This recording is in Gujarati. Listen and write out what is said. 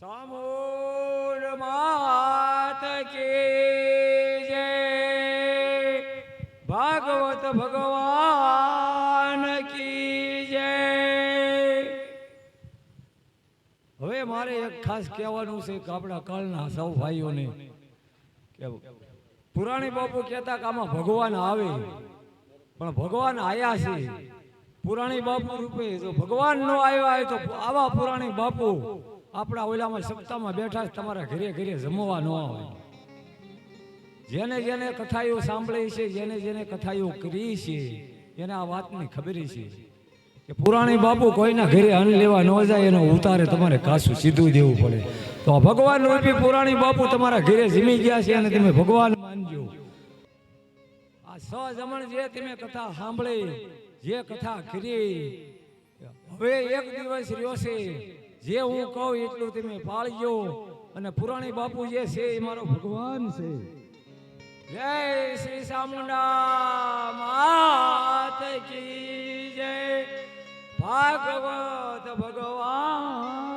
સામૂળ માત કી જય. ભાગવત ભગવાન કી જય. હવે મારે એક ખાસ કહેવાનું છે કે આપણા કાળના સૌ ભાઈઓને કે પુરાણી બાપુ કહેતા કે આમાં ભગવાન આવે. પણ ભગવાન આયા છે. પુરાણી બાપુ રૂપે જો ભગવાન નો આવ્યા હોય તો આવા પુરાણી બાપુ આપણા ઓલામાં સપ્તાહમાં બેઠા તમારા ઘરે ઘરે જમવા ન આવે જેને જેને કથાઓ સાંભળી છે, જેને જેને કથાઓ કરી છે, એને આ વાતની ખબર છે કે પુરાણી બાપુ કોઈના ઘરે અન્ન લેવા ન જાય એનો ઉતારે તમારે કાસું સીધું દેવું પડે. તો આ ભગવાન રૂપી પુરાણી બાપુ તમારા ઘરે જીમી ગયા છે અને તમે ભગવાન માનજો. આ સ જમણ જે તમે કથા સાંભળી, જે કથા કરી હવે એક દિવસ રહ્યો છે જે હું કહું એટલું તમે પાળજો અને પુરાણી બાપુ જે છે એ મારો ભગવાન છે. જય શ્રી સામુંડા માત કી જય. ભાગવત ભગવાન.